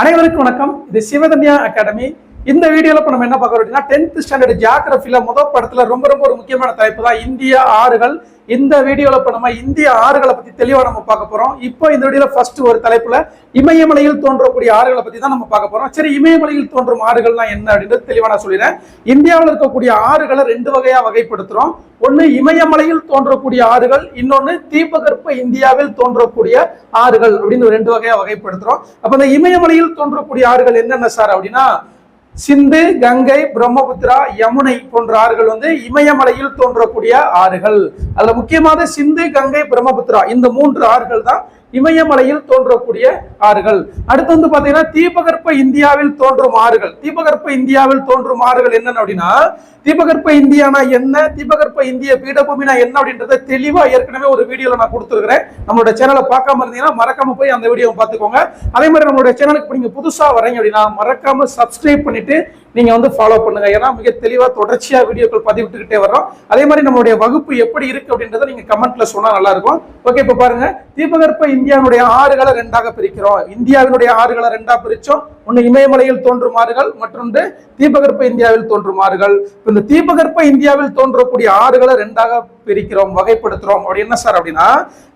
அனைவருக்கும் வணக்கம். இது சிவதன்யா அகாடமி. இந்த வீடியோல இப்ப நம்ம என்ன பார்க்கறோம் அப்படின்னா டென்த் ஸ்டாண்டர்ட் ஜியாகிரபில முதல் படத்துல ரொம்ப ரொம்ப ஒரு முக்கியமான தலைப்பு தான் இந்திய ஆறுகள். இந்த வீடியோல இப்ப நம்ம இந்திய ஆறுகளை பத்தி தெளிவா நம்ம பார்க்க போறோம். இப்போ இந்த வீடியோல ஃபர்ஸ்ட் ஒரு தலைப்புல இமயமலையில் தோன்றக்கூடிய ஆறுகளை பத்தி தான் நம்ம பார்க்க போறோம். சரி இமயமலையில் தோன்றும் ஆறுகள்லாம் என்ன அப்படின்றது தெளிவா நான் சொல்லிடுறேன். இந்தியாவில் இருக்கக்கூடிய ஆறுகளை ரெண்டு வகையா வகைப்படுத்துறோம். ஒன்னு இமயமலையில் தோன்றக்கூடிய ஆறுகள் இன்னொன்னு தீபகற்ப இந்தியாவில் தோன்றக்கூடிய ஆறுகள் அப்படின்னு ரெண்டு வகையா வகைப்படுத்துறோம். அப்ப இந்த இமயமலையில் தோன்றக்கூடிய ஆறுகள் என்னென்ன சார் அப்படின்னா சிந்து கங்கை பிரம்மபுத்திரா யமுனை போன்ற ஆறுகள் வந்து இமயமலையில் தோன்றக்கூடிய ஆறுகள். அதுல முக்கியமாக சிந்து கங்கை பிரம்மபுத்திரா. இந்த மூன்று ஆறுகள் தான் இமயமலையில் தோன்றக்கூடிய ஆறுகள். அடுத்து வந்து பாத்தீங்கன்னா தீபகற்ப இந்தியாவில் தோன்றும் ஆறுகள். தீபகற்ப இந்தியாவில் தோன்றும் ஆறுகள் என்னன்னு அப்படின்னா தீபகற்ப இந்தியானா என்ன? தீபகற்ப இந்திய பீடபூமினா என்ன அப்படின்றத தெளிவா ஏற்கனவே ஒரு வீடியோல நான் கொடுத்துருக்கிறேன். நம்மளோட சேனலை பார்க்காம இருந்தீங்கன்னா மறக்காம போய் அந்த வீடியோவை பார்த்துக்கோங்க. அதே மாதிரி நம்மளோட சேனலுக்கு நீங்க புதுசா வரீங்க அப்படின்னா மறக்காம சப்ஸ்கிரைப் பண்ணிட்டு நீங்க வந்து ஃபாலோ பண்ணுங்க. ஏன்னா மிக தெளிவா தொடர்ச்சியா வீடியோக்கள் பதிவிட்டுக்கிட்டே வர்றோம். அதே மாதிரி நம்மளுடைய வகுப்பு எப்படி இருக்கு அப்படின்றத நீங்க கமெண்ட்ல சொன்னா நல்லா இருக்கும். ஓகே இப்ப பாருங்க. தீபகற்ப இந்தியாவினுடைய ஆறுகளை ரெண்டாக பிரிக்கிறோம். இந்தியாவினுடைய ஆறுகளை ரெண்டா பிரித்தோம் ஒன்று இமயமலையில் தோன்றும் ஆறுகள் மற்றொன்று தீபகற்ப இந்தியாவில் தோன்றும் ஆறுகள் இந்த தீபகற்ப இந்தியாவில் தோன்றக்கூடிய ஆறுகளை ரெண்டாக பிரிக்கிறோம் வகைப்படுத்துறோம். அப்படி என்ன சார் அப்படின்னா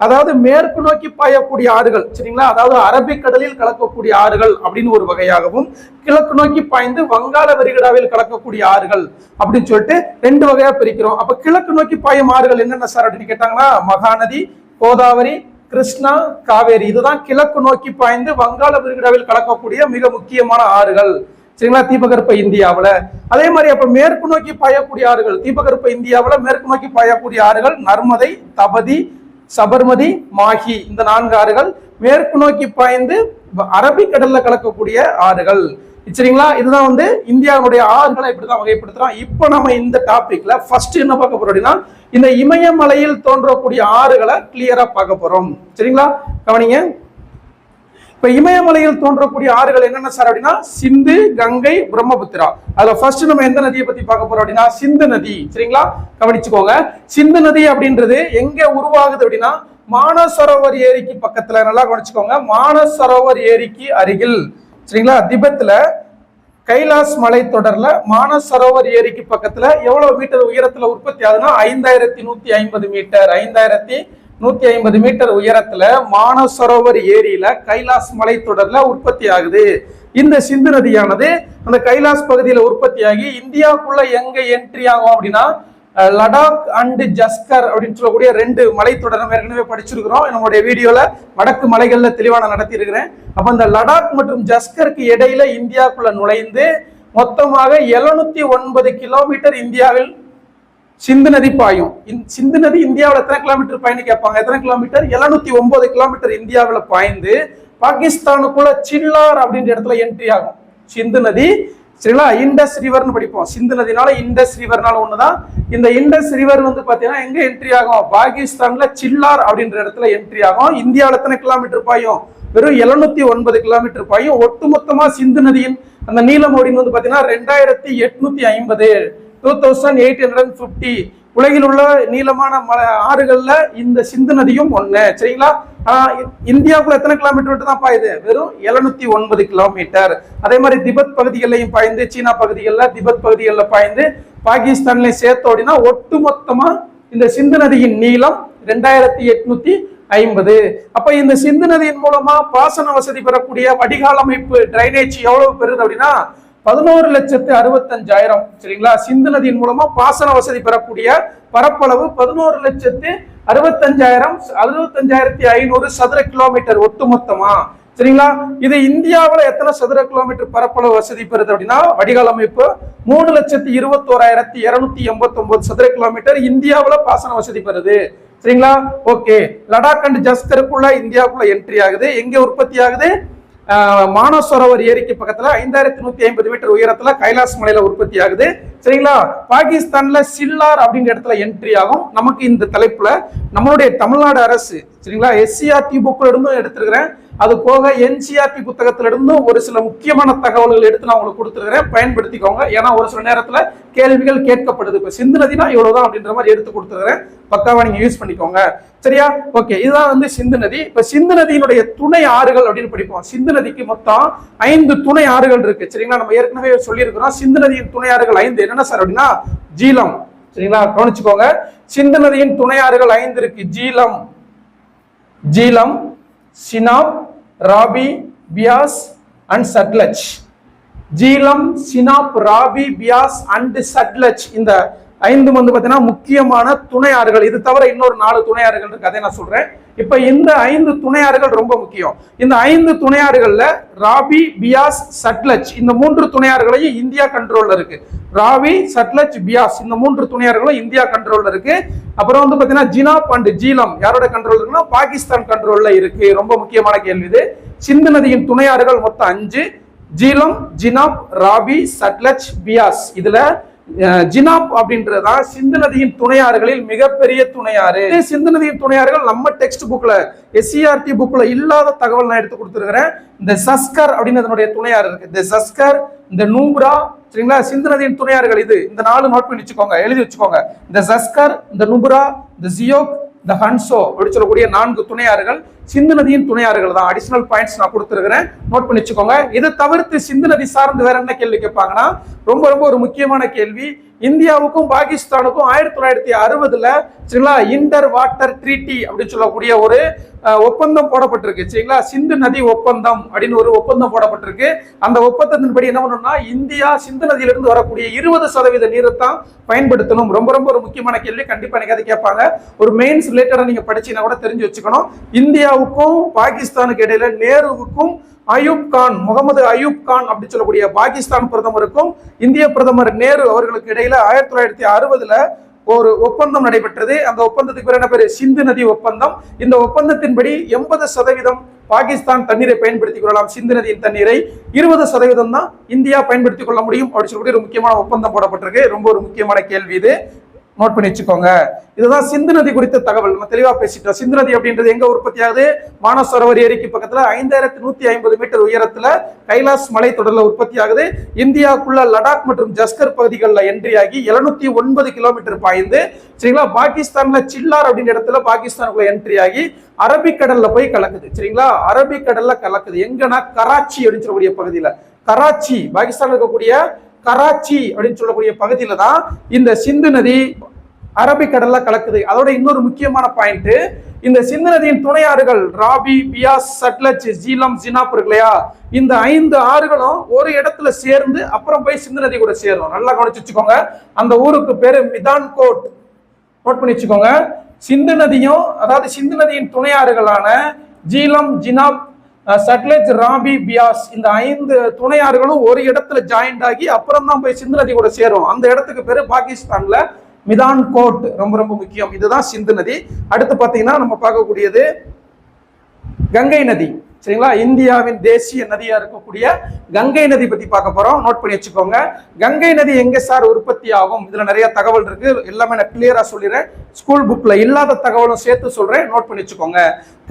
அதாவது மேற்கு நோக்கி பாயக்கூடிய ஆறுகள் சரிங்களா? அதாவது அரபிக்கடலில் கலக்கக்கூடிய ஆறுகள் அப்படின்னு ஒரு வகையாகவும் கிழக்கு நோக்கி பாய்ந்து வங்காள விரிகுடாவில் கலக்கக்கூடிய ஆறுகள் அப்படின்னு சொல்லிட்டு ரெண்டு வகையா பிரிக்கிறோம். அப்ப கிழக்கு நோக்கி பாயும் ஆறுகள் என்னென்ன சார் அப்படின்னு கேட்டாங்கன்னா மகாநதி கோதாவரி கிருஷ்ணா காவேரி இதுதான் கிழக்கு நோக்கி பாய்ந்து வங்காள விரிகுடாவில் கலக்கக்கூடிய மிக முக்கியமான ஆறுகள். சரிங்களா? தீபகற்ப இந்தியாவில். அதே மாதிரி அப்ப மேற்கு நோக்கி பாயக்கூடிய ஆறுகள். தீபகற்ப இந்தியாவில் மேற்கு நோக்கி பாயக்கூடிய ஆறுகள் நர்மதை தபதி சபர்மதி மாஹி. இந்த நான்கு ஆறுகள் மேற்கு நோக்கி பாய்ந்து அரபிக்கடல்ல கலக்கக்கூடிய ஆறுகள். சரிங்களா? இதுதான் வந்து இந்தியாவுடைய ஆறுகளை இப்படிதான் வகைப்படுத்துறோம் இப்போ நம்ம இந்த டாபிக்ல ஃபர்ஸ்ட் என்ன பார்க்க போறோம் அப்படின்னா இந்த இமயமலையில் தோன்றக்கூடிய ஆறுகளை கிளியரா பார்க்க போறோம். சரிங்களா? கவனிங்க. இப்ப இமயமலையில் தோன்றக்கூடிய ஆறுகள் என்னென்ன சார் அப்படின்னா சிந்து கங்கை பிரம்மபுத்திரா. அதுல ஃபர்ஸ்ட் நம்ம எந்த நதியை பத்தி பார்க்க போறோம் அப்படின்னா சிந்து நதி. சரிங்களா? கவனிச்சுக்கோங்க. சிந்து நதி அப்படின்றது எங்க உருவாகுது அப்படின்னா மானசரோவர் ஏரிக்கு பக்கத்துல. நல்லா கவனிச்சுக்கோங்க. மானசரோவர் ஏரிக்கு அருகில். சரிங்களா? திபெத்தில் கைலாஸ் மலை தொடர்ல மானசரோவர் ஏரிக்கு பக்கத்துல எவ்வளவு மீட்டர் உயரத்துல உற்பத்தி ஆகுதுன்னா ஐந்தாயிரத்தி நூத்தி ஐம்பது மீட்டர். ஐந்தாயிரத்தி நூத்தி ஐம்பது மீட்டர் உயரத்துல மானசரோவர் ஏரியில கைலாஸ் மலை தொடர்ல உற்பத்தி ஆகுது. இந்த சிந்து நதியானது அந்த கைலாஸ் பகுதியில உற்பத்தியாகி இந்தியாவுக்குள்ள எங்க என்ட்ரி ஆகும் அப்படின்னா லடாக் அண்டு ஜஸ்கர் அப்படின்னு சொல்லக்கூடிய ரெண்டு மலைத்தொடர் நம்ம ஏற்கனவே படிச்சிருக்கிறோம். நம்மளுடைய வீடியோல வடக்கு மலைகள்ல தெளிவாக நான் நடத்தி இருக்கிறேன் அப்ப இந்த லடாக் மற்றும் ஜஸ்கருக்கு இடையில இந்தியாவுக்குள்ள நுழைந்து மொத்தமாக 709 ஒன்பது கிலோமீட்டர் இந்தியாவில் சிந்து நதி பாயும். சிந்து நதி இந்தியாவில் எத்தனை கிலோமீட்டர் பயணி கேட்பாங்க? எத்தனை கிலோமீட்டர்? 709 ஒன்பது கிலோமீட்டர் இந்தியாவில் பாய்ந்து பாகிஸ்தானுக்குள்ள சில்லார் அப்படின்ற இடத்துல என்ட்ரி ஆகும். சிந்து நதி சரிங்களா? இண்டஸ் ரிவர்னு படிப்போம். சிந்து நதினால இண்டஸ் ரிவர்னால ஒண்ணுதான். இந்த இண்டஸ் ரிவர் வந்து பாத்தீங்கன்னா எங்க என்ட்ரி ஆகும்? பாகிஸ்தான்ல சில்லார் அப்படின்ற இடத்துல என்ட்ரி ஆகும். இந்தியாவில் எத்தனை கிலோமீட்டர் பாயும்? வெறும் 709 ஒன்பது கிலோமீட்டர் பாயும். ஒட்டுமொத்தமா சிந்து நதியின் அந்த நீளம் அப்படின்னு வந்து பாத்தீங்கன்னா ரெண்டாயிரத்தி எட்நூத்தி ஐம்பது two thousand eight hundred fifty உலகில் உள்ள நீளமான மலை ஆறுகள்ல இந்த சிந்து நதியும் ஒண்ணு. சரிங்களா? இந்தியாவுக்குள்ள எத்தனை கிலோமீட்டர் விட்டு தான் பாயுது? வெறும் 709 ஒன்பது கிலோமீட்டர் அதே மாதிரி திபெத் பகுதிகளையும் பாய்ந்து சீனா பகுதிகளில் திபெத் பகுதிகளில் பாய்ந்து பாகிஸ்தான்லையும் சேர்த்தோம் அப்படின்னா ஒட்டுமொத்தமா இந்த சிந்து நதியின் நீளம் ரெண்டாயிரத்தி எட்நூத்தி ஐம்பது. அப்ப இந்த சிந்து நதியின் மூலமா பாசன வசதி பெறக்கூடிய வடிகால் அமைப்பு டிரைனேஜ் எவ்வளவு பெறுது அப்படின்னா பதினோரு லட்சத்து அறுபத்தஞ்சாயிரம். சரிங்களா? சிந்து நதியின் மூலமா பாசன வசதி பெறக்கூடிய பரப்பளவு பதினோரு லட்சத்து அறுபத்தஞ்சாயிரம் அறுபத்தஞ்சாயிரத்தி ஐநூறு சதுர கிலோமீட்டர் ஒட்டுமொத்தமா. சரிங்களா? இது இந்தியாவுல எத்தனை சதுர கிலோமீட்டர் பரப்பளவு வசதி பெறுது அப்படின்னா வடிகால் அமைப்பு மூணு லட்சத்தி இருபத்தோராயிரத்தி இருநூத்தி எண்பத்தி ஒன்பது சதுர கிலோமீட்டர் இந்தியாவுல பாசன வசதி பெறுது. சரிங்களா? ஓகே. லடாக் அண்ட் ஜஸ்கருக்குள்ள இந்தியாவுக்குள்ள என்ட்ரி ஆகுது. எங்க உற்பத்தி ஆகுது? மானசரோவர் ஏரிக்கு பக்கத்துல ஐந்தாயிரத்தி நூத்தி ஐம்பது மீட்டர் உயரத்துல கைலாஸ் மலையில உற்பத்தி ஆகுது. சரிங்களா? பாகிஸ்தான்ல சில்லார் அப்படிங்கிற இடத்துல என்ட்ரி ஆகும். நமக்கு இந்த தலைப்புல நம்மளுடைய தமிழ்நாடு அரசு சரிங்களா? எஸ்சிஆர்டி புக்ல இருந்தும் எடுத்திருக்கிறேன். அது போக என்சிஆர்டி புத்தகத்துல இருந்தும் ஒரு சில முக்கியமான தகவல்கள் எடுத்து நான் உங்களுக்கு கொடுத்துருக்கிறேன். பயன்படுத்திக்கோங்க. ஏன்னா ஒரு சில நேரத்துல கேள்விகள் கேட்கப்படுது. இப்ப சிந்து நதினா இவ்வளவுதான் அப்படின்ற மாதிரி எடுத்து கொடுத்துருக்கிறேன். பக்காவா நீங்க யூஸ் பண்ணிக்கோங்க. சரியா? ஓகே இதுதான் வந்து சிந்து நதி. இப்ப சிந்து நதியினுடைய துணை ஆறுகள் அப்படின்னு படிப்போம். சிந்து நதிக்கு மொத்தம் ஐந்து துணை ஆறுகள் இருக்கு. சரிங்களா? நம்ம ஏற்கனவே சொல்லியிருக்கிறோம். சிந்து நதியின் துணை ஆறுகள் ஐந்து. என்னென்ன சார் அப்படின்னா? ஜீலம். சரிங்களா? கவனிச்சுக்கோங்க. சிந்து நதியின் துணை ஆறுகள் ஐந்து இருக்கு. ஜீலம். ஜீலம் சினாப் ராபி பியாஸ் அண்ட் சட்லஜ். ஜீலம் சினாப் ராபி பியாஸ் அண்ட் சட்லஜ். இந்த ஐந்து வந்து பார்த்தீங்கன்னா முக்கியமான துணை ஆறுகள் இது தவிர இன்னொரு நாலு துணை ஆறுகள் இருக்கு அதை நான் சொல்றேன். இப்ப இந்த ஐந்து துணையாறுகள் ரொம்ப முக்கியம். இந்த ஐந்து துணையாறுகள்ல ராபி பியாஸ் சட்லஜ் இந்த மூன்று துணை ஆறுகளையும் இந்தியா கண்ட்ரோல்ல இருக்கு. ராவி சட்லஜ் பியாஸ் இந்த மூன்று துணையாறுகளும் இந்தியா கண்ட்ரோல்ல இருக்கு. அப்புறம் வந்து பாத்தீங்கன்னா ஜினாப் அண்ட் ஜீலம் யாரோட கண்ட்ரோல் இருக்குன்னா பாகிஸ்தான் கண்ட்ரோல்ல இருக்கு. ரொம்ப முக்கியமான கேள்வி இது. சிந்து நதியின் துணை ஆறுகள் மொத்தம் அஞ்சு. ஜீலம் ஜினாப் ராபி சட்லஜ் பியாஸ். இதுல ஜினாப் அப்படின்றதான் சிந்து நதியின் துணையாறுகளில் மிகப்பெரிய துணையாறு. சிந்து நதியின் துணையாறுகள் நம்ம டெக்ஸ்ட் புக்ல எஸ்சிஆர்டி புக்ல இல்லாத தகவல் நான் எடுத்து கொடுத்துருக்கிறேன். இந்த சஸ்கர் அப்படின்னு அதனுடைய துணையாறு இருக்கு. இந்த சஸ்கர் இந்த நூப்ரா சரிங்களா? சிந்து நதியின் துணையாறுகள் இது. இந்த நாலு நோட் பண்ணி வச்சுக்கோங்க எழுதி வச்சுக்கோங்க. இந்த சஸ்கர் இந்த நுப்ரா இந்த ஜியோக் இந்த ஹன்சோ அப்படி சொல்லக்கூடிய நான்கு துணையாறுகள் சிந்து நதியின் துணையாறுகள் தான். அடிஷனல் பாயிண்ட்ஸ் நான் கொடுத்துருக்கிறேன். நோட் பண்ணி வச்சுக்கோங்க. இதை தவிர்த்து சிந்து நதி சார்ந்து வேற என்ன கேள்வி கேட்பாங்கன்னா ரொம்ப ரொம்ப ஒரு முக்கியமான கேள்வி. இந்தியாவுக்கும் பாகிஸ்தானுக்கும் ஆயிரத்தி தொள்ளாயிரத்தி அறுபதுல சரிங்களா? இன்டர் வாட்டர் ட்ரீட்டி அப்படின்னு சொல்லக்கூடிய ஒரு ஒப்பந்தம் போடப்பட்டிருக்கு. சரிங்களா? சிந்து நதி ஒப்பந்தம் அப்படின்னு ஒரு ஒப்பந்தம் போடப்பட்டிருக்கு. அந்த ஒப்பந்தத்தின்படி என்ன பண்ணணும்னா இந்தியா சிந்து நதியிலிருந்து வரக்கூடிய இருபது சதவீத நீரை தான் பயன்படுத்தணும். ரொம்ப ரொம்ப ஒரு முக்கியமான கேள்வி. கண்டிப்பா எனக்கு அதை கேட்பாங்க. ஒரு மெயின்ஸ் ரிலேட்டடா நீங்க படிச்சீங்கன்னா கூட தெரிஞ்சு வச்சுக்கணும். இந்தியாவுக்கும் பாகிஸ்தானுக்கு இடையில நேருவுக்கும் அயூப் கான் முகமது அயூப் கான் அப்படின்னு சொல்லக்கூடிய பாகிஸ்தான் பிரதமருக்கும் இந்திய பிரதமர் நேரு அவர்களுக்கு இடையில ஆயிரத்தி தொள்ளாயிரத்தி அறுபதுல ஒரு ஒப்பந்தம் நடைபெற்றது. அந்த ஒப்பந்தத்துக்கு பேர் என்ன பேர்? சிந்து நதி ஒப்பந்தம். இந்த ஒப்பந்தத்தின்படி எண்பது சதவீதம் பாகிஸ்தான் தண்ணீரை பயன்படுத்திக் கொள்ளலாம். சிந்து நதியின் தண்ணீரை இருபது சதவீதம் தான் இந்தியா பயன்படுத்திக் கொள்ள முடியும் அப்படின்னு சொல்லக்கூடிய ஒரு முக்கியமான ஒப்பந்தம் போடப்பட்டிருக்கு. ரொம்ப ஒரு முக்கியமான கேள்வி இது. நோட் பண்ணி வச்சுக்கோங்க. இதுதான் சிந்து நதி குறித்த தகவல். நம்ம தெளிவா பேசிட்டோம் சிந்து நதி அப்படின்றது எங்க உற்பத்தி ஆகுது? மானசரோவர் ஏரிக்கு பக்கத்துல ஐந்தாயிரத்தி நூத்தி ஐம்பது மீட்டர் உயரத்துல கைலாஸ் மலை தொடர்ல உற்பத்தி ஆகுது. இந்தியாவுக்குள்ள லடாக் மற்றும் ஜஸ்கர் பகுதிகளில் என்ட்ரி ஆகி எழுநூத்தி ஒன்பது கிலோமீட்டர் பாய்ந்து சரிங்களா? பாகிஸ்தான்ல சில்லார் அப்படின்ற இடத்துல பாகிஸ்தானுக்குள்ள என்ட்ரி ஆகி அரபிக்கடல்ல போய் கலக்குது சரிங்களா? அரபிக்கடல்ல கலக்குது. எங்கன்னா? கராச்சி அப்படின்னு சொல்லக்கூடிய பகுதியில. கராச்சி பாகிஸ்தான் இருக்கக்கூடிய கராச்சி அப்படின்னு சொல்லக்கூடிய பகுதியில தான் இந்த சிந்து நதி அரபிக்கடல்ல கலக்குது. அதோட இன்னொரு முக்கியமான பாயிண்ட் இந்த சிந்து நதியின் துணை ஆறுகள் ராபி பியாஸ் சட்லஜ் ஜீலம் ஜினாப் இருக்கு இல்லையா? இந்த ஐந்து ஆறுகளும் ஒரு இடத்துல சேர்ந்து அப்புறம் போய் சிந்து நதி கூட சேரும். நல்லா கவனிச்சு வச்சுக்கோங்க. அந்த ஊருக்கு பேரு மிதான் கோட். நோட் பண்ணி வச்சுக்கோங்க. சிந்து நதியும் அதாவது சிந்து நதியின் துணை ஆறுகளான ஜீலம் ஜினாப் சட்லஜ் ராபி பியாஸ் இந்த ஐந்து துணை ஆறுகளும் ஒரு இடத்துல ஜாயிண்ட் ஆகி அப்புறம் தான் போய் சிந்து நதி கூட சேரும். அந்த இடத்துக்கு பேரு பாகிஸ்தான்ல மிதான் கோட் ரொம்ப ரொம்ப முக்கியம். இதுதான் சிந்து நதி. அடுத்து பார்த்தீங்கன்னா நம்ம பார்க்கக்கூடியது கங்கை நதி. சரிங்களா? இந்தியாவின் தேசிய நதியா இருக்கக்கூடிய கங்கை நதி பத்தி பார்க்க போறோம். நோட் பண்ணி வச்சுக்கோங்க. கங்கை நதி எங்க சார் உற்பத்தி ஆகும்? இதுல நிறைய தகவல் இருக்கு. எல்லாமே நான் கிளியரா சொல்லிடுறேன். ஸ்கூல் புக்ல இல்லாத தகவலும் சேர்த்து சொல்றேன். நோட் பண்ணி வச்சுக்கோங்க.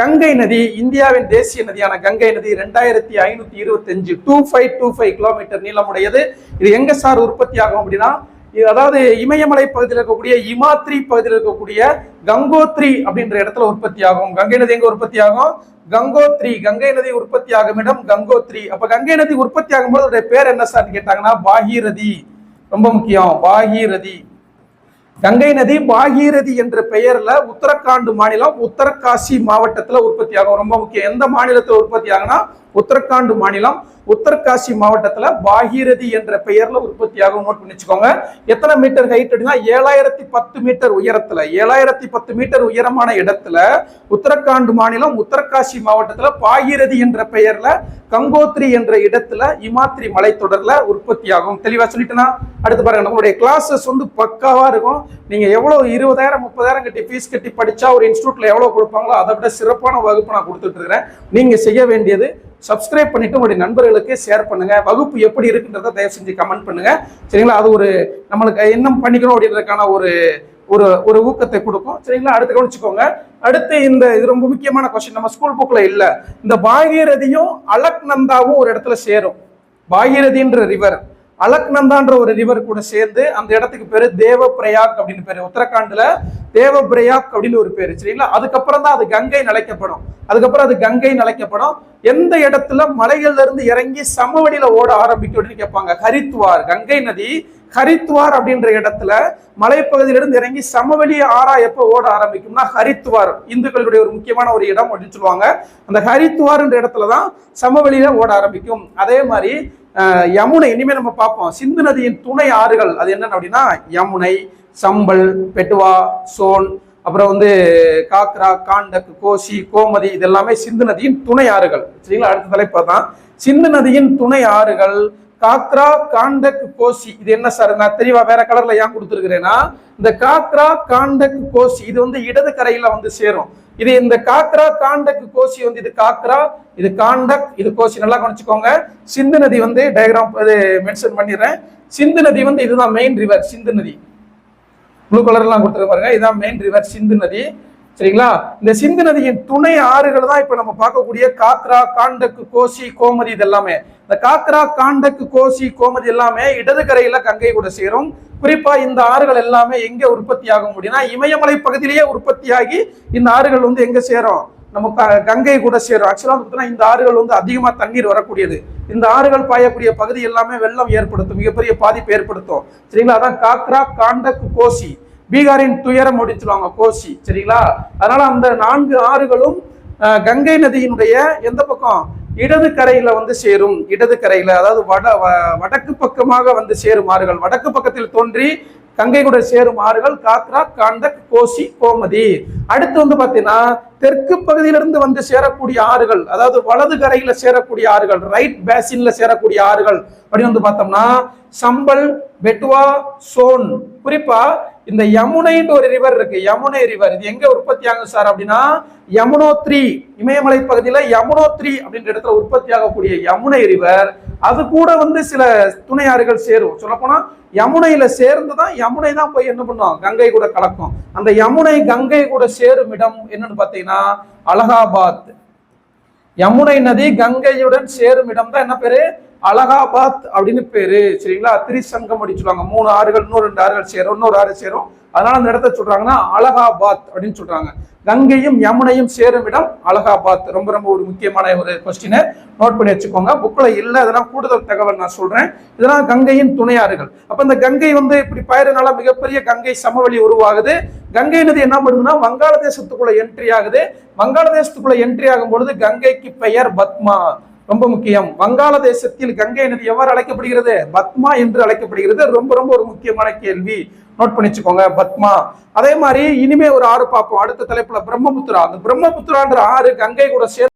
கங்கை நதி இந்தியாவின் தேசிய நதியான கங்கை நதி ரெண்டாயிரத்தி ஐநூத்தி இருபத்தஞ்சு two five two five kilometre நீளமுடையது. இது எங்க சார் உற்பத்தி ஆகும் அப்படின்னா அதாவது இமயமலை பகுதியில் இருக்கக்கூடிய இமாத்ரி பகுதியில் இருக்கக்கூடிய கங்கோத்ரி அப்படின்ற இடத்துல உற்பத்தி ஆகும். கங்கை நதி எங்க உற்பத்தி ஆகும்? கங்கோத்ரி கங்கை நதி உற்பத்தி ஆகும் இடம் கங்கோத்ரி. அப்ப கங்கை நதி உற்பத்தி ஆகும்போது அதோட பேர் என்ன சார் கேட்டாங்கன்னா பாகீரதி. ரொம்ப முக்கியம் பாகீரதி. கங்கை நதி பாகீரதி என்ற பெயர்ல உத்தரகாண்ட் மாநிலம் உத்தரகாசி மாவட்டத்துல உற்பத்தி ஆகும். ரொம்ப முக்கியம். எந்த மாநிலத்துல உற்பத்தி ஆகும்னா உத்தரகாண்ட் மாநிலம் உத்தரகாசி மாவட்டத்துல பாகீரதி என்ற பெயர்ல உற்பத்தி ஆகும் நோட் பண்ணி வச்சுக்கோங்க. எத்தனை மீட்டர் ஹைட் அப்படின்னா ஏழாயிரத்தி பத்து மீட்டர் உயரத்துல ஏழாயிரத்தி பத்து மீட்டர் உயரமான இடத்துல உத்தரகாண்ட் மாநிலம் உத்தரகாசி மாவட்டத்துல பாகீரதி என்ற பெயர்ல கங்கோத்ரி என்ற இடத்துல இமாத்ரி மலைத்தொடர்ல உற்பத்தி ஆகும் தெளிவா சொல்லிட்டேனா? அடுத்து பாருங்க நம்மளுடைய கிளாஸஸ் வந்து பக்காவா இருக்கும். நீங்க எவ்வளவு இருபதாயிரம் முப்பதாயிரம் கட்டி ஃபீஸ் கட்டி படிச்சா ஒரு இன்ஸ்டியூட்ல எவ்வளவு கொடுப்பாங்களோ அதை விட சிறப்பான வகுப்பு நான் கொடுத்துட்டு இருக்கிறேன். நீங்க செய்ய வேண்டியது சப்ஸ்கிரைப் பண்ணிட்டு உங்களுடைய நண்பர்களுக்கு ஷேர் பண்ணுங்க. வகுப்பு எப்படி இருக்குன்றத தயவு செஞ்சு கமெண்ட் பண்ணுங்க. சரிங்களா? அது ஒரு நம்மளுக்கு என்ன பண்ணிக்கணும் அப்படின்றதுக்கான ஒரு ஒரு ஒரு ஊக்கத்தை கொடுக்கும். சரிங்களா? அடுத்து கவனிச்சுக்கோங்க. அடுத்து இந்த இது ரொம்ப முக்கியமான கொஸ்டின் நம்ம ஸ்கூல் புக்கில் இல்லை. இந்த பாகீரதியும் அலக்நந்தாவும் ஒரு இடத்துல சேரும். பாகீரதின்ற ரிவர் அலக்நந்தான்ற ஒரு ரிவர் கூட சேர்ந்து அந்த இடத்துக்கு பேரு தேவ பிரயாக் அப்படின்னு பேரு. உத்தரகாண்ட்ல தேவ பிரயாக் அப்படின்னு ஒரு பேரு சரிங்களா? அதுக்கப்புறம் தான் அது கங்கை நிலைக்கப்படும். அதுக்கப்புறம் அது கங்கை நிலைக்கப்படும். எந்த இடத்துல மலைகள்ல இருந்து இறங்கி சமவெளியில ஓட ஆரம்பிக்கும் அப்படின்னு கேட்பாங்க. ஹரித்வார் கங்கை நதி ஹரித்வார் அப்படின்ற இடத்துல மலைப்பகுதியிலிருந்து இறங்கி சமவெளி ஆறா எப்போ ஓட ஆரம்பிக்கும்னா ஹரித்வார். இந்துக்களுடைய ஒரு முக்கியமான ஒரு இடம் அப்படின்னு சொல்லுவாங்க. அந்த ஹரித்வார்ன்ற இடத்துல தான் சமவெளியில ஓட ஆரம்பிக்கும். அதே மாதிரி யமுனை இனிமேல் நம்ம பார்ப்போம். சிந்து நதியின் துணை ஆறுகள் அது என்னென்ன அப்படின்னா யமுனை சம்பல் பெட்டுவா சோன் அப்புறம் வந்து காக்ரா காண்டக் கோசி கோமதி இதெல்லாமே சிந்து நதியின் துணை ஆறுகள். சரிங்களா? அடுத்த தலைப்பு தான் சிந்து நதியின் துணை ஆறுகள் காக்ரா காண்டக் கோசி இது என்ன சார்? நான் தெளிவா வேற கலர்ல ஏன் கொடுத்துருக்கிறேன்னா இந்த காக்ரா காண்டக் கோசி இது வந்து இடது கரையில வந்து சேரும். இது இந்த காக்ரா காண்டக் கோசி வந்து இது காக்ரா இது காண்டக் இது கோசி. நல்லா கவனிச்சுக்கோங்க. சிந்து நதி வந்து டயக்ராம் இது மென்ஷன் பண்ணிடுறேன். சிந்து நதி வந்து இதுதான் மெயின் ரிவர் சிந்து நதி. ப்ளூ கலர்லாம் கொடுத்துருக்க பாருங்க. இதுதான் மெயின் ரிவர் சிந்து நதி. சரிங்களா? இந்த சிந்து நதியின் துணை ஆறுகள் தான் இப்ப நம்ம பார்க்கக்கூடிய காக்ரா காண்டக்கு கோசி கோமதி இது எல்லாமே இந்த காக்ரா காண்டக்கு கோசி கோமதி எல்லாமே இடது கரையில கங்கை கூட சேரும். குறிப்பா இந்த ஆறுகள் எல்லாமே எங்க உற்பத்தி ஆக முடியும்னா இமயமலை பகுதியிலேயே உற்பத்தியாகி இந்த ஆறுகள் வந்து எங்க சேரும்? நம்ம க- கங்கை கூட சேரும். ஆக்சுவலா பார்த்தீங்கன்னா இந்த ஆறுகள் வந்து அதிகமா தண்ணீர் வரக்கூடியது. இந்த ஆறுகள் பாயக்கூடிய பகுதி எல்லாமே வெள்ளம் ஏற்படுத்தும் மிகப்பெரிய பாதிப்பு ஏற்படுத்தும். சரிங்களா? அதான் காக்ரா காண்டக்கு கோசி. பீகாரின் துயரம் அப்படின்னு கோசி சரிங்களா? அதனால அந்த நான்கு ஆறுகளும் கங்கை நதியினுடைய எந்த பக்கம்? இடது கரையில வந்து சேரும் இடது கரையில அதாவது வட வடக்கு பக்கமாக வந்து சேரும் ஆறுகள். வடக்கு பக்கத்தில் தோன்றி கங்கை கூட சேரும் ஆறுகள் காக்ரா காண்டக் கோசி கோமதி. அடுத்து வந்து பார்த்தீங்கன்னா தெற்கு பகுதியிலிருந்து வந்து சேரக்கூடிய ஆறுகள் அதாவது வலது கரையில சேரக்கூடிய ஆறுகள் ரைட் பேசின்ல சேரக்கூடிய ஆறுகள். அப்படின்னு வந்து பார்த்தோம்னா சம்பல் பெட்வா சோன் குறிப்பா இந்த யமுனைன்ற ஒரு ரிவர் இருக்கு. யமுனை ரிவர் இது எங்க உற்பத்தி ஆகும் சார் அப்படின்னா யமுனோத்ரி இமயமலை பகுதியில யமுனோத்ரி அப்படின்ற இடத்துல உற்பத்தி ஆகக்கூடிய யமுனை ரிவர் அது கூட வந்து சில துணை ஆறுகள் சேரும். சொல்லப்போனா யமுனையில சேர்ந்து தான் யமுனை தான் போய் என்ன பண்ணும்? கங்கை கூட கலக்கும். அந்த யமுனை கங்கை கூட சேரும் இடம் என்னன்னு பார்த்தீங்கன்னா அலகாபாத். யமுனை நதி கங்கையுடன் சேரும் இடம் தான் என்ன பேரு? அலகாபாத் அப்படின்னு பேரு சரிங்களா? திரிசங்கம் அப்படின்னு சொல்லுவாங்க. மூணு ஆறுகள் இன்னொரு ரெண்டு ஆறுகள் சேரும் இன்னொரு ஆறு சேரும். அதனால அந்த இடத்த சொல்றாங்கன்னா அலகாபாத் அப்படின்னு சொல்றாங்க. கங்கையும் யமுனையும் சேரும் இடம் அலகாபாத். ரொம்ப ரொம்ப ஒரு முக்கியமான ஒரு கொஸ்டினை நோட் பண்ணி வச்சுக்கோங்க. புக்கில் இல்லை அதெல்லாம் கூடுதல் தகவல் நான் சொல்றேன். இதெல்லாம் கங்கையின் துணையாறுகள் அப்போ இந்த கங்கை வந்து இப்படி பயிரனால மிகப்பெரிய கங்கை சமவெளி உருவாகுது. கங்கை நதி என்ன பண்ணுதுன்னா வங்காளதேசத்துக்குள்ள என்ட்ரி ஆகுது. வங்காளதேசத்துக்குள்ள என்ட்ரி ஆகும் பொழுது கங்கைக்கு பெயர் பத்மா. ரொம்ப முக்கியம். வங்காளதேசத்தில் கங்கை நதி எவ்வாறு அழைக்கப்படுகிறது? பத்மா என்று அழைக்கப்படுகிறது. ரொம்ப ரொம்ப ஒரு முக்கியமான கேள்வி. நோட் பண்ணி வச்சுக்கோங்க பத்மா. அதே மாதிரி இனிமே ஒரு ஆறு பார்ப்போம். அடுத்த தலைப்புல பிரம்மபுத்திரா. அந்த பிரம்மபுத்திரான்ற ஆறு கங்கை கூட சேர்ந்து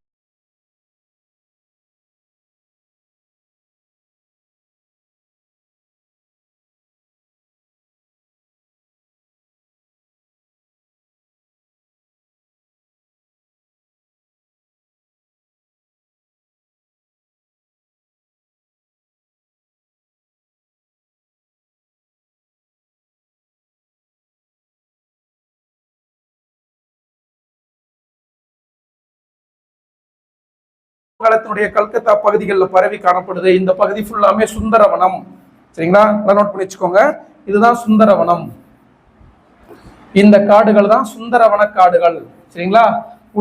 வங்காளத்தினுடைய கல்கத்தா பகுதிகளில் பரவி காணப்படுது. இந்த பகுதி ஃபுல்லாமே சுந்தரவனம். சரிங்களா? நல்லா நோட் பண்ணி வச்சுக்கோங்க. இதுதான் சுந்தரவனம். இந்த காடுகள் தான் சுந்தரவன காடுகள். சரிங்களா?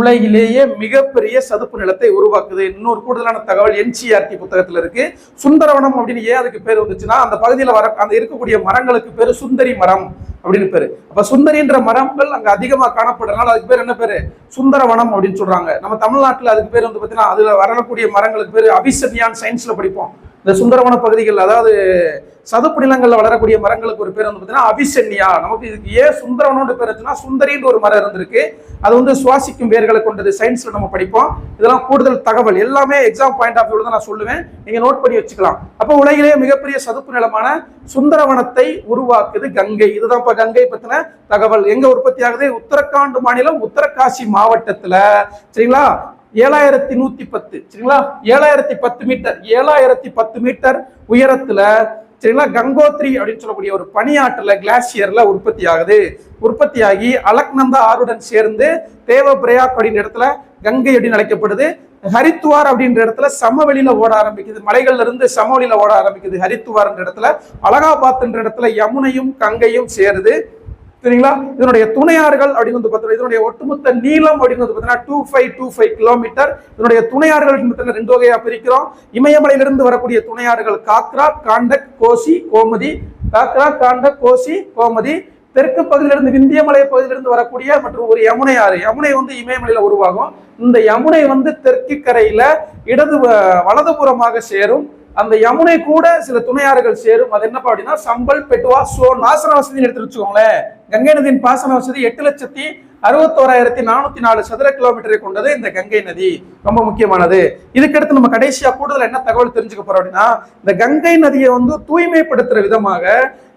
உலகிலேயே மிகப்பெரிய சதுப்பு நிலத்தை உருவாக்குது. இன்னொரு கூடுதலான தகவல் என்சிஆர்டி புத்தகத்தில் இருக்கு. சுந்தரவனம் அப்படின்னு ஏன் அதுக்கு பேர் வந்துச்சுன்னா அந்த பகுதியில் வர அந்த இருக்கக்கூடிய மரங்களுக்கு பேர் சுந்தரி மரம். அப்படின்னு பேரு. அப்ப சுந்தரின்ற மரங்கள் அங்க அதிகமா காணப்படுறதுனால அதுக்கு பேர் என்ன பேரு? சுந்தரவனம் அப்படின்னு சொல்றாங்க. நம்ம தமிழ்நாட்டுல அதுக்கு பேர் வந்து பாத்தீங்கன்னா அதுல வரக்கூடிய மரங்களுக்கு பேர் அபிசன்யான் சயின்ஸ்ல படிப்போம். இந்த சுந்தரவன பகுதிகள் அதாவது சதுப்பு நிலங்கள்ல வளரக்கூடிய மரங்களுக்கு ஒரு பேர் வந்து பார்த்தீங்கன்னா அபிசன்யா. நமக்கு இதுக்கு ஏன் சுந்தரவனோட பேர் வச்சுன்னா சுந்தரின்னு ஒரு மரம் இருந்திருக்கு. அது வந்து சுவாசிக்கும் வேர்களை கொண்டது சயின்ஸ்ல நம்ம படிப்போம். இதெல்லாம் கூடுதல் தகவல். எல்லாமே எக்ஸாம் பாயிண்ட் ஆஃப் வியூல தான் நான் சொல்லுவேன். நீங்க நோட் பண்ணி வச்சுக்கலாம். அப்போ உலகிலேயே மிகப்பெரிய சதுப்பு நிலமான சுந்தரவனத்தை உருவாக்குது கங்கை. இதுதான் கங்கை பத்தின தகவல். எங்க உற்பத்தி ஆகுது உத்தரகாண்ட் மாநிலம் உத்தரகாசி மாவட்டத்துல. சரிங்களா? ஏழாயிரத்தி நூத்தி பத்து. சரிங்களா? ஏழாயிரத்தி பத்து மீட்டர். ஏழாயிரத்தி பத்து மீட்டர் உயரத்துல சரிங்களா? கங்கோத்ரி அப்படின்னு சொல்லக்கூடிய ஒரு பனியாற்றில் கிளாசியரில் உற்பத்தி ஆகுது. உற்பத்தி ஆகி அலக்நந்தா ஆறுடன் சேர்ந்து தேவ பிரயாக் அப்படின்ற இடத்துல கங்கை அப்படின்னு அழைக்கப்படுது. ஹரித்துவார் அப்படின்ற இடத்துல சமவெளியில ஓட ஆரம்பிக்குது. மலைகள்ல இருந்து சமவெளியில ஓட ஆரம்பிக்குது ஹரித்துவார்ன்ற இடத்துல. அலகாபாத்ன்ற இடத்துல யமுனையும் கங்கையும் சேருது. சரிங்களா? இதனுடைய துணையார்கள் அப்படின்னு வந்து பார்த்தோம்னா இதனுடைய ஒட்டுமொத்த நீளம் அப்படின்னு வந்து பார்த்தீங்கன்னா two five two five kilometre இதனுடைய துணையார்கள் அப்படின்னு பார்த்தீங்கன்னா ரெண்டு வகையா பிரிக்கிறோம். இமயமலையிலிருந்து வரக்கூடிய துணையார்கள் காக்ரா காண்டக் கோசி கோமதி. காக்ரா காண்டக் கோசி கோமதி. தெற்கு பகுதியிலிருந்து விந்திய மலை பகுதியிலிருந்து வரக்கூடிய மற்றும் ஒரு யமுனை ஆறு. யமுனை வந்து இமயமலையில் உருவாகும். இந்த யமுனை வந்து தெற்கு கரையில இடது வ- வலதுபுறமாக சேரும். அந்த யமுனை கூட சில துணையாறுகள் சேரும். அது என்னப்பா அப்படின்னா சம்பல் பெட்டுவா சோ நாசன வசதின்னு எடுத்து வச்சுக்கோங்களேன். கங்கை நதியின் பாசன வசதி எட்டு லட்சத்தி அறுபத்தோராயிரத்தி நானூத்தி நாலு சதுர கிலோமீட்டரை கொண்டது இந்த கங்கை நதி. ரொம்ப முக்கியமானது. இதுக்கடுத்து நம்ம கடைசியா கூடுதல் என்ன தகவல் தெரிஞ்சுக்க போறோம் அப்படின்னா இந்த கங்கை நதியை வந்து தூய்மைப்படுத்துற விதமாக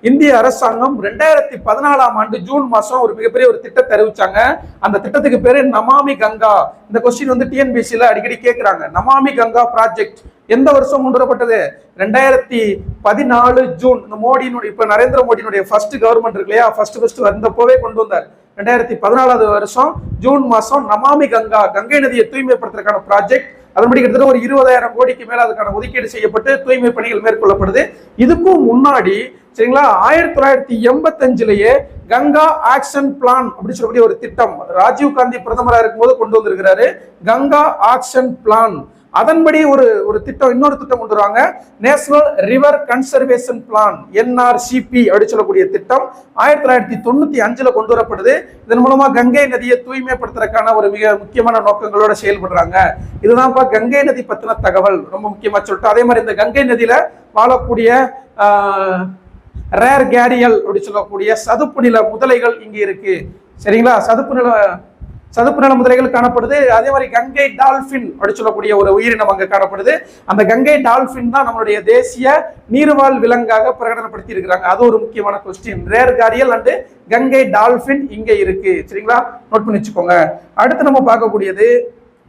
இந்திய அரசாங்கம் ரெண்டாயிரத்தி பதினாலாம் ஆண்டு ஜூன் மாசம் ஒரு மிகப்பெரிய ஒரு திட்டத்தை அறிவிச்சாங்க. அந்த திட்டத்துக்கு பேரு நமாமி கங்கா. இந்த கொஸ்டின் வந்து டிஎன்பிசில அடிக்கடி கேட்கிறாங்க நமாமி கங்கா ப்ராஜெக்ட் எந்த வருஷம் கொண்டு வரப்பட்டது ரெண்டாயிரத்தி பதினாலு ஜூன். இந்த மோடியினுடைய இப்ப நரேந்திர மோடியினுடைய ஃபர்ஸ்ட் கவர்மெண்ட் இருக்கு இல்லையா? ஃபர்ஸ்ட் ஃபர்ஸ்ட் வந்தப்போவே கொண்டு வந்தார். ரெண்டாயிரத்தி பதினாலாவது வருஷம் ஜூன் மாசம் நமாமி கங்கா கங்கை நதியை தூய்மைப்படுத்துறதுக்கான ப்ராஜெக்ட் அதன்படி கிட்டத்தட்ட ஒரு இருபதாயிரம் கோடிக்கு மேல அதுக்கான ஒதுக்கீடு செய்யப்பட்டு தூய்மை பணிகள் மேற்கொள்ளப்படுது. இதுக்கும் முன்னாடி சரிங்களா ஆயிரத்தி தொள்ளாயிரத்தி எண்பத்தஞ்சுலயே கங்கா ஆக்ஷன் பிளான் அப்படின்னு சொல்லக்கூடிய ஒரு திட்டம் ராஜீவ் காந்தி இருக்கும் இருக்கும்போது கொண்டு வந்திருக்கிறாரு. Ganga action plan. அதன்படி ஒரு ஒரு திட்டம் இன்னொரு திட்டம் கொண்டு வருவாங்க national river conservation plan NRCP அப்படின்னு சொல்லக்கூடிய திட்டம் ஆயிரத்தி தொள்ளாயிரத்தி தொண்ணூத்தி அஞ்சுல கொண்டு வரப்படுது. இதன் மூலமா கங்கை நதியை தூய்மைப்படுத்துறதுக்கான ஒரு மிக முக்கியமான நோக்கங்களோட செயல்படுறாங்க. இதுதான்ப்பா கங்கை நதி பத்தின தகவல். ரொம்ப முக்கியமா சொல்லிட்டு அதே மாதிரி இந்த கங்கை நதியில வாழக்கூடிய ரேர் கேரியல் அப்படின்னு சொல்லக்கூடிய சதுப்பு நில முதலைகள் இங்கே இருக்கு. சரிங்களா? சதுப்பு நில சதுப்பு நில முதலைகள் காணப்படுது. அதே மாதிரி கங்கை டால்பின் அப்படி சொல்லக்கூடிய ஒரு உயிரினம் அங்கே காணப்படுது. அந்த கங்கை டால்பின் தான் நம்மளுடைய தேசிய நீர்வாழ் விலங்காக பிரகடனப்படுத்தி இருக்கிறாங்க அது ஒரு முக்கியமான question rare gharial and Ganga dolphin இங்கே இருக்கு. சரிங்களா? நோட் பண்ணி வச்சுக்கோங்க. அடுத்து நம்ம பார்க்கக்கூடியது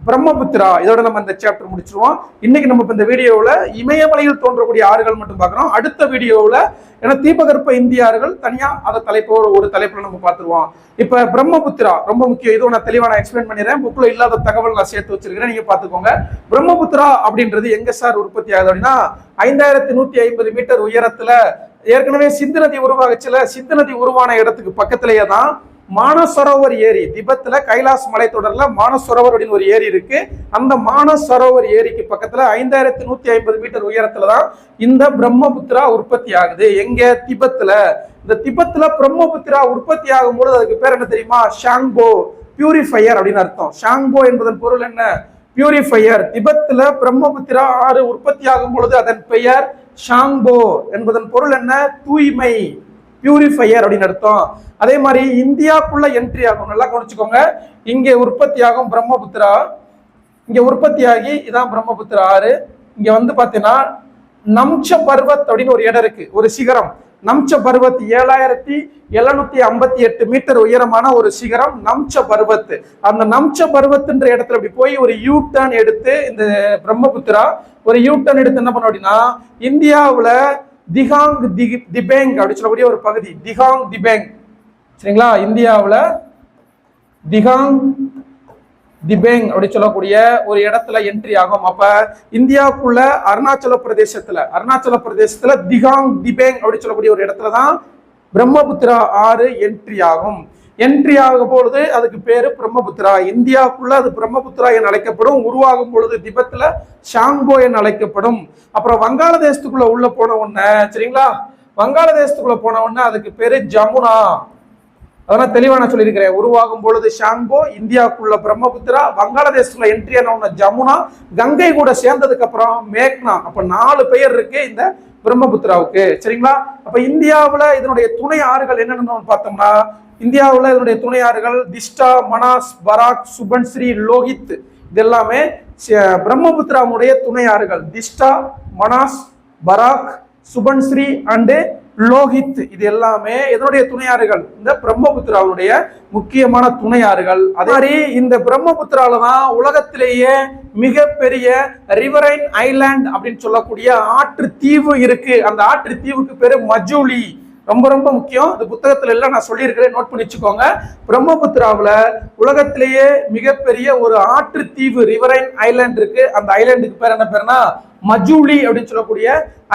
பிரம்மபுத்திரா. இதோட நம்ம இந்த சாப்டர் முடிச்சிருவோம். இன்னைக்கு நம்ம இப்ப இந்த வீடியோவில் இமயமலையில் தோன்றக்கூடிய ஆறுகள் மட்டும் பார்க்குறோம். அடுத்த வீடியோவில் ஏன்னா தீபகற்ப இந்திய ஆறுகள் தனியா அதை தலைப்போட ஒரு தலைப்புல நம்ம பார்த்துருவோம். இப்ப பிரம்மபுத்திரா ரொம்ப முக்கியம். இதுவும் நான் தெளிவாக நான் எக்ஸ்பிளைன் பண்ணிடுறேன். புக்கில் இல்லாத தகவல் நான் சேர்த்து வச்சிருக்கிறேன். நீங்க பாத்துக்கோங்க பிரம்மபுத்திரா அப்படின்றது எங்க சார் உற்பத்தி ஆகுது அப்படின்னா ஐந்தாயிரத்தி நூத்தி ஐம்பது மீட்டர் உயரத்துல ஏற்கனவே சிந்து நதி உருவாகச்சில சிந்து நதி உருவான இடத்துக்கு பக்கத்திலேயே தான் மானசரோவர் ஏரி திபத்தில் கைலாஸ் மலைத்தொடரில் மானசரோவர் அப்படின்னு ஒரு ஏரி இருக்கு. அந்த மானசரோவர் ஏரிக்கு பக்கத்தில் ஐந்தாயிரத்தி நூற்றி ஐம்பது மீட்டர் உயரத்தில் தான் இந்த பிரம்மபுத்திரா உற்பத்தி ஆகுது. எங்கே திபத்தில்? இந்த திபத்தில் பிரம்மபுத்திரா உற்பத்தி ஆகும் பொழுது அதுக்கு பேர் என்ன தெரியுமா? ஷாங்போ பியூரிஃபையர் அப்படின்னு அர்த்தம். ஷாங்போ என்பதன் பொருள் என்ன? பியூரிஃபையர். திபத்தில் பிரம்மபுத்திரா ஆறு உற்பத்தி ஆகும் பொழுது அதன் பெயர் ஷாங்போ என்பதன் பொருள் என்ன? தூய்மை. பியூரிஃபையர் அப்படின்னு அர்த்தம். அதே மாதிரி இந்தியாக்குள்ள என்ட்ரி ஆகும். நல்லா கவனிச்சுக்கோங்க. இங்கே உற்பத்தி ஆகும் பிரம்மபுத்திரா. இங்க உற்பத்தி ஆகி இதான் பிரம்மபுத்திரா ஆறு. இங்க வந்து பாத்தீங்கன்னா நம்ச பர்வத் அப்படின்னு ஒரு இடம் இருக்கு. ஒரு சிகரம். நம்ச பர்வத் ஏழாயிரத்தி எழுநூத்தி ஐம்பத்தி எட்டு மீட்டர் உயரமான ஒரு சிகரம் நம்ச பர்வத். அந்த நம்ச பர்வத்ன்ற இடத்துல அப்படி போய் ஒரு யூ டர்ன் எடுத்து இந்த பிரம்மபுத்திரா ஒரு யூ டர்ன் எடுத்து என்ன பண்ண அப்படின்னா இந்தியாவில் திகாங் தி- திபேங் அப்படின்னு சொல்லக்கூடிய ஒரு பகுதி. திகாங் திபேங் சரிங்களா? இந்தியாவில் திகாங் திபேங் அப்படி சொல்லக்கூடிய ஒரு இடத்துல என்ட்ரி ஆகும். அப்ப இந்தியாவுக்குள்ள அருணாச்சல பிரதேசத்துல அருணாச்சல பிரதேசத்துல திகாங் திபேங் அப்படி சொல்லக்கூடிய ஒரு இடத்துல தான் பிரம்மபுத்திரா ஆறு என்ட்ரி ஆகும். என்ட்ரி ஆகும் பொழுது அதுக்கு பேரு பிரம்மபுத்திரா. இந்தியாவுக்குள்ள அது பிரம்மபுத்திரா என அழைக்கப்படும். உருவாகும் பொழுது திபெத்ல ஷாங்போ என அழைக்கப்படும். அப்புறம் வங்காளதேசத்துக்குள்ள உள்ள போன உடனே சரிங்களா? வங்காளதேசத்துக்குள்ள போன உடனே அதுக்கு பேரு ஜமுனா. அதெல்லாம் தெளிவாக நான் சொல்லியிருக்கிறேன். உருவாகும் பொழுது ஷாங்கோ இந்தியாவுக்குள்ள பிரம்மபுத்திரா வங்காளதேசத்துல என்ட்ரி ஆன ஜமுனா கங்கை கூட சேர்ந்ததுக்கு அப்புறம் மேக்னா. அப்ப நாலு பெயர் இருக்கு இந்த பிரம்மபுத்திராவுக்கு. சரிங்களா? அப்ப இந்தியாவில் இதனுடைய துணை ஆறுகள் என்னென்னு பார்த்தோம்னா இந்தியாவில் இதனுடைய துணை ஆறுகள் திஷ்டா மனாஸ் பராக் சுபன்ஸ்ரீ லோகித். இது எல்லாமே பிரம்மபுத்திராவுடைய துணை ஆறுகள். திஷ்டா மனாஸ் பராக் சுபன்ஸ்ரீ அண்டு லோஹித் இது எல்லாமே இதனுடைய துணையாறுகள் இந்த பிரம்மபுத்திராவுடைய முக்கியமான துணையாறுகள் அதே மாதிரி இந்த பிரம்மபுத்திரால தான் உலகத்திலேயே மிகப்பெரிய ரிவரைன் ஐலாண்ட் அப்படின்னு சொல்லக்கூடிய ஆற்று தீவு இருக்கு. அந்த ஆற்று தீவுக்கு பேரு மஜூலி. ரொம்ப ரொம்ப முக்கியம். இந்த புத்தகத்துல எல்லாம் நான் சொல்லியிருக்கிறேன். நோட் பண்ணி வச்சுக்கோங்க. பிரம்மபுத்திராவில் உலகத்திலேயே மிகப்பெரிய ஒரு ஆற்று தீவு ரிவரைன் ஐலாண்ட் இருக்கு. அந்த ஐலாண்டுக்கு பேர் என்ன பேருனா மஜூலி அப்படின்னு சொல்லக்கூடிய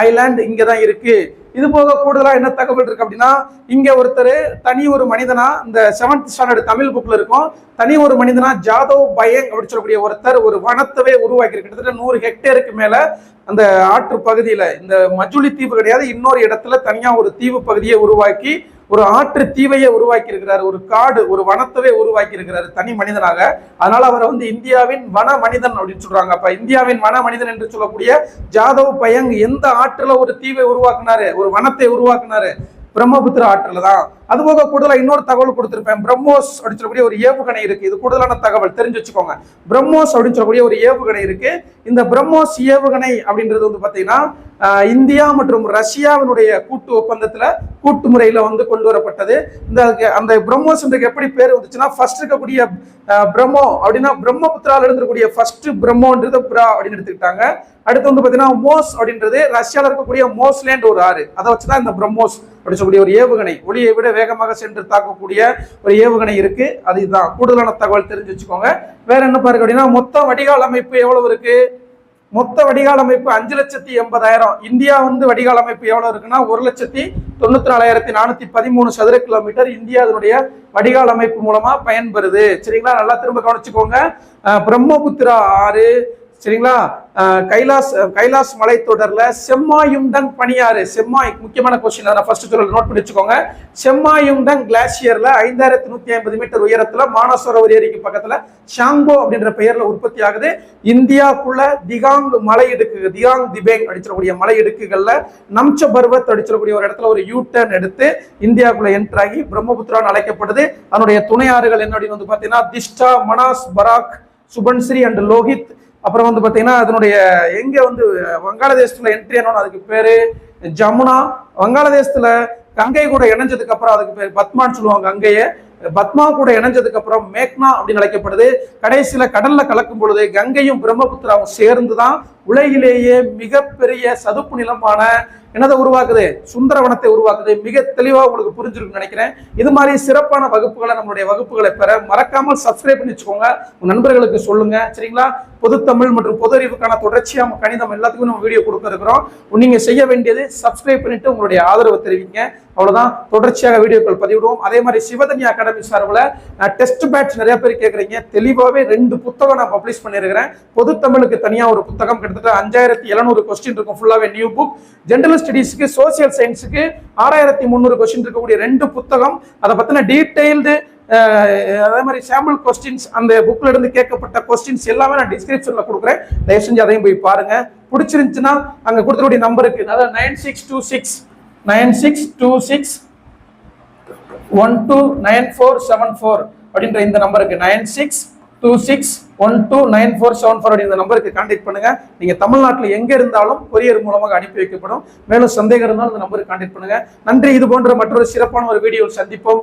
ஐலாண்ட் இங்கே தான் இருக்கு. இது போக கூடுதலாக என்ன தகவல் இருக்கு அப்படின்னா இங்கே ஒருத்தர் தனி ஒரு மனிதனா இந்த செவன்த் ஸ்டாண்டர்ட் தமிழ் புக்கில் இருக்கும். தனி ஒரு மனிதனா ஜாதவ் பயங் அப்படின்னு சொல்லக்கூடிய ஒருத்தர் ஒரு வனத்தவே உருவாக்கி கிட்டத்தட்ட நூறு ஹெக்டேருக்கு மேலே அந்த ஆற்று பகுதியில் இந்த மஜுலி தீவு கிடையாது இன்னொரு இடத்துல தனியாக ஒரு தீவு பகுதியை உருவாக்கி ஒரு ஆற்று தீவையே உருவாக்கி இருக்கிறாரு ஒரு காடு ஒரு வனத்தவே உருவாக்கி இருக்கிறாரு தனி மனிதனாக. அதனால அவரை வந்து இந்தியாவின் வன மனிதன் அப்படின்னு சொல்றாங்க. அப்ப இந்தியாவின் வன மனிதன் என்று சொல்லக்கூடிய ஜாதவ் பயங் எந்த ஆற்றுல ஒரு தீவை உருவாக்குனாரு? ஒரு வனத்தை உருவாக்குனாரு? பிரம்மபுத்திர ஆற்றுல தான். அது போக கூடுதலா இன்னொரு தகவல் கொடுத்திருப்பேன். பிரம்மோஸ் அப்படின்னு சொல்லக்கூடிய ஒரு ஏவுகணை இருக்கு. இது கூடுதலான தகவல். தெரிஞ்சு வச்சுக்கோங்க. பிரம்மோஸ் அப்படின்னு சொல்லக்கூடிய ஒரு ஏவுகணை இருக்கு. இந்த பிரம்மோஸ் ஏவுகணை அப்படின்றது வந்து பாத்தீங்கன்னா இந்தியா மற்றும் ரஷ்யாவினுடைய கூட்டு ஒப்பந்தத்தில் கூட்டு முறையில் வந்து கொண்டு வரப்பட்டது. இந்த அந்த பிரம்மோஸ் எப்படி பேர் வந்துச்சுன்னா ஃபர்ஸ்ட் இருக்கக்கூடிய பிரம்மோ அப்படின்னா பிரம்மபுத்திரால இருந்திருக்கக்கூடிய ஃபர்ஸ்ட் பிரம்மோன்றது பிரா அப்படின்னு எடுத்துக்கிட்டாங்க. அடுத்து வந்து பார்த்தீங்கன்னா மோஸ் அப்படின்றது ரஷ்யாவில் இருக்கக்கூடிய மோஸ்லேண்ட் ஒரு ஆறு. அதை வச்சு தான் இந்த பிரம்மோஸ் அப்படின்னு சொல்லக்கூடிய ஒரு ஏவுகணை. ஒளியை விட வேகமாக சென்று தாக்கக்கூடிய ஒரு ஏவுகணை இருக்கு. அது இதுதான் கூடுதலான தகவல் தெரிஞ்சு வச்சுக்கோங்க. வேற என்ன பாருங்க அப்படின்னா மொத்த வடிகால் அமைப்பு எவ்வளவு இருக்கு? மொத்த வடிகால் அமைப்பு அஞ்சு லட்சத்தி எண்பதாயிரம். இந்தியா வந்து வடிகால் அமைப்பு எவ்வளவு இருக்குன்னா ஒரு லட்சத்தி தொண்ணூத்தி நாலாயிரத்தி நானூத்தி பதிமூணு சதுர கிலோமீட்டர் இந்தியா அதனுடைய வடிகால் அமைப்பு மூலமா பயன்பெறுது சரிங்களா? நல்லா திரும்ப கவனிச்சுக்கோங்க. அஹ் பிரம்மபுத்திரா ஆறு சரிங்களா? கைலாஸ் கைலாஸ் மலைத்தொடரில் செம்மாயுண்டங் பனியாறு செம்மாய் முக்கியமான கொஸ்டின் நான் ஃபர்ஸ்ட் சொல்ல நோட் பண்ணி வச்சுக்கோங்க. செம்மாயுண்டங் கிளாசியர்ல ஐந்தாயிரத்தி நூற்றி ஐம்பது மீட்டர் உயரத்தில் மானசரோவர் ஏரிக்கு பக்கத்தில் ஷாங்கோ அப்படின்ற பெயரில் உற்பத்தி ஆகுது. இந்தியாவுக்குள்ள திகாங் மலை இடுக்கு திகாங் திபேங் அடிச்சிடக்கூடிய மலை இடுக்குகளில் நம்ச பர்வத் அடிச்சிடக்கூடிய ஒரு இடத்துல ஒரு யூ டர்ன் எடுத்து இந்தியாவுக்குள்ள என்டர் ஆகி பிரம்மபுத்திரான்னு அழைக்கப்படுது. அதனுடைய துணையாறுகள் என்ன அப்படின்னு வந்து பார்த்தீங்கன்னா திஷ்டா மனாஸ் பராக் சுபன்ஸ்ரீ அண்ட் லோஹித் அப்புறம் வந்து பார்த்தீங்கன்னா அதனுடைய எங்கே வந்து வங்காளதேசத்தில் என்ட்ரி என்ன அதுக்கு பேர் ஜமுனா. வங்காளதேசத்தில் கங்கை கூட இணைஞ்சதுக்கு அப்புறம் அதுக்கு பேர் பத்மான்னு சொல்லுவாங்க கங்கையை. பத்மா கூட இணைஞ்சதுக்கு அப்புறம் மேக்னா அப்படின்னு அழைக்கப்படுது. கடைசியில கடல்ல கலக்கும் பொழுது கங்கையும் பிரம்மபுத்திராவும் சேர்ந்து தான் உலகிலேயே மிகப்பெரிய சதுப்பு நிலமான என்னதை உருவாக்குது? சுந்தரவனத்தை உருவாக்குது. மிக தெளிவாக உங்களுக்கு புரிஞ்சிருக்குன்னு நினைக்கிறேன். இது மாதிரி சிறப்பான வகுப்புகளை நம்மளுடைய வகுப்புகளை பெற மறக்காமல் சப்ஸ்கிரைப் பண்ணி வச்சுக்கோங்க. உங்கள் நண்பர்களுக்கு சொல்லுங்க. சரிங்களா? பொதுத்தமிழ் மற்றும் பொது அறிவுக்கான தொடர்ச்சியாக கணிதம் எல்லாத்துக்கும் நம்ம வீடியோ கொடுக்க இருக்கிறோம் நீங்க செய்ய வேண்டியது சப்ஸ்கிரைப் பண்ணிட்டு உங்களுடைய ஆதரவு தெரிவிங்க. அவ்வளவுதான். தொடர்ச்சியாக வீடியோக்கள் பதிவிடுவோம். அதே மாதிரி சிவதனி அகாடமி சார்பில் டெஸ்ட் பேட்ச் நிறைய பேர் கேட்குறீங்க. தெளிவாகவே ரெண்டு புத்தகம் நான் பப்ளிஷ் பண்ணியிருக்கிறேன். பொது தமிழுக்கு தனியாக ஒரு புத்தகம் கிட்டத்தட்ட அஞ்சாயிரத்தி எழுநூறு கொஸ்டின் இருக்கும். ஃபுல்லாகவே நியூ புக் ஜென்ரல் ஸ்டடீஸ்க்கு சோசியல் சயின்ஸுக்கு ஆறாயிரத்தி முந்நூறு கொஸ்டின் இருக்கக்கூடிய ரெண்டு புத்தகம். அதை பற்றின டீட்டெயில்டு அதே மாதிரி சாம்பிள் கொஸ்டின்ஸ் அந்த புக்கில் இருந்து கேட்கப்பட்ட கொஸ்டின்ஸ் எல்லாமே நான் டிஸ்கிரிப்ஷனில் கொடுக்குறேன். தயவு செஞ்சு அதையும் போய் பாருங்க. பிடிச்சிருந்துச்சுன்னா அங்கே கொடுத்துக்கூடிய நம்பருக்கு அதாவது nine six two six. Nine six two six. One two nine four seven four அப்படின்ற இந்த நம்பருக்கு nine six two six one two nine four seven four இந்த நம்பருக்கு கான்டாக்ட் பண்ணுங்க. நீங்க தமிழ்நாட்டில் எங்க இருந்தாலும் கொரியர் மூலமாக அனுப்பி வைக்கப்படும். மேலும் சந்தேகம் இருந்தாலும் இந்த நம்பருக்கு கான்டாக்ட் பண்ணுங்க. நன்றி. இது போன்ற மற்றொரு சிறப்பான ஒரு வீடியோவில் சந்திப்போம்.